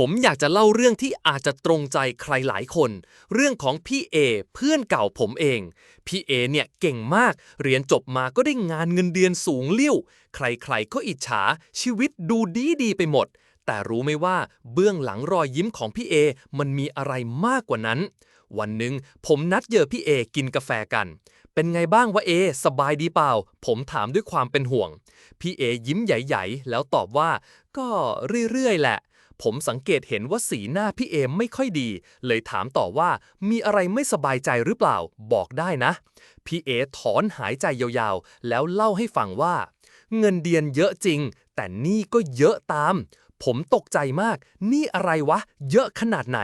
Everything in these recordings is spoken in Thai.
ผมอยากจะเล่าเรื่องที่อาจจะตรงใจใครหลายคน เรื่องของพี่เอเพื่อนเก่าผมเอง พี่เอเนี่ยเก่งมาก เรียนจบมาก็ได้งานเงินเดือนสูงเลี้ยว ใครๆก็อิจฉา ชีวิตดูดีดีไปหมด แต่รู้ไหมว่าเบื้องหลังรอยยิ้มของพี่เอมันมีอะไรมากกว่านั้น วันหนึ่งผมนัดเจอพี่เอกินกาแฟกันเป็นไงบ้างวะเอ สบายดีเปล่า ผมถามด้วยความเป็นห่วง พี่เอยิ้มใหญ่ๆ แล้วตอบว่า ก็เรื่อยๆ แหละ ผมสังเกตเห็นว่าสีหน้าพี่เอไม่ค่อยดี เลยถามต่อว่ามีอะไรไม่สบายใจหรือเปล่า บอกได้นะ พี่เอถอนหายใจยาวๆ แล้วเล่าให้ฟังว่า เงินเดือนเยอะจริง แต่นี่ก็เยอะตาม ผมตกใจมาก นี่อะไรวะ เยอะขนาดไหน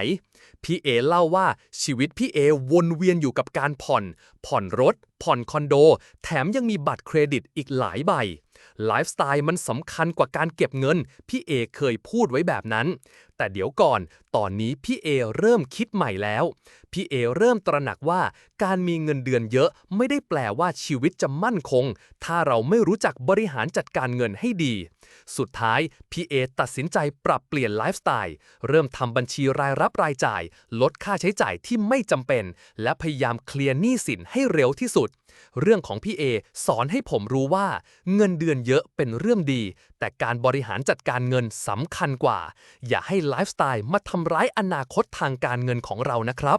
พี่เอเล่าว่าชีวิตพี่เอวนเวียนอยู่กับการผ่อน ผ่อนรถ ผ่อนคอนโด แถมยังมีบัตรเครดิตอีกหลายใบ ไลฟ์สไตล์มันสำคัญกว่าการเก็บเงิน พี่เอเคยพูดไว้แบบนั้น แต่เดี๋ยวก่อน ตอนนี้พี่เอเริ่มคิดใหม่แล้ว พี่เอเริ่มตระหนักว่าการมีเงินเดือนเยอะไม่ได้แปลว่าชีวิตจะมั่นคง ถ้าเราไม่รู้จักบริหารจัดการเงินให้ดี สุดท้ายพี่เอตัดสินใจปรับเปลี่ยนไลฟ์สไตล์เริ่มทำบัญชีรายรับรายจ่าย ลดค่าใช้จ่ายที่ไม่จำเป็น และพยายามเคลียร์หนี้สินให้เร็วที่สุด เรื่องของพี่เอสอนให้ผมรู้ว่าเงินเดือนนเยอะเป็นเรื่องดี แต่การบริหารจัดการเงินสำคัญกว่า อย่าให้ไลฟ์สไตล์มาทำร้ายอนาคตทางการเงินของเรานะครับ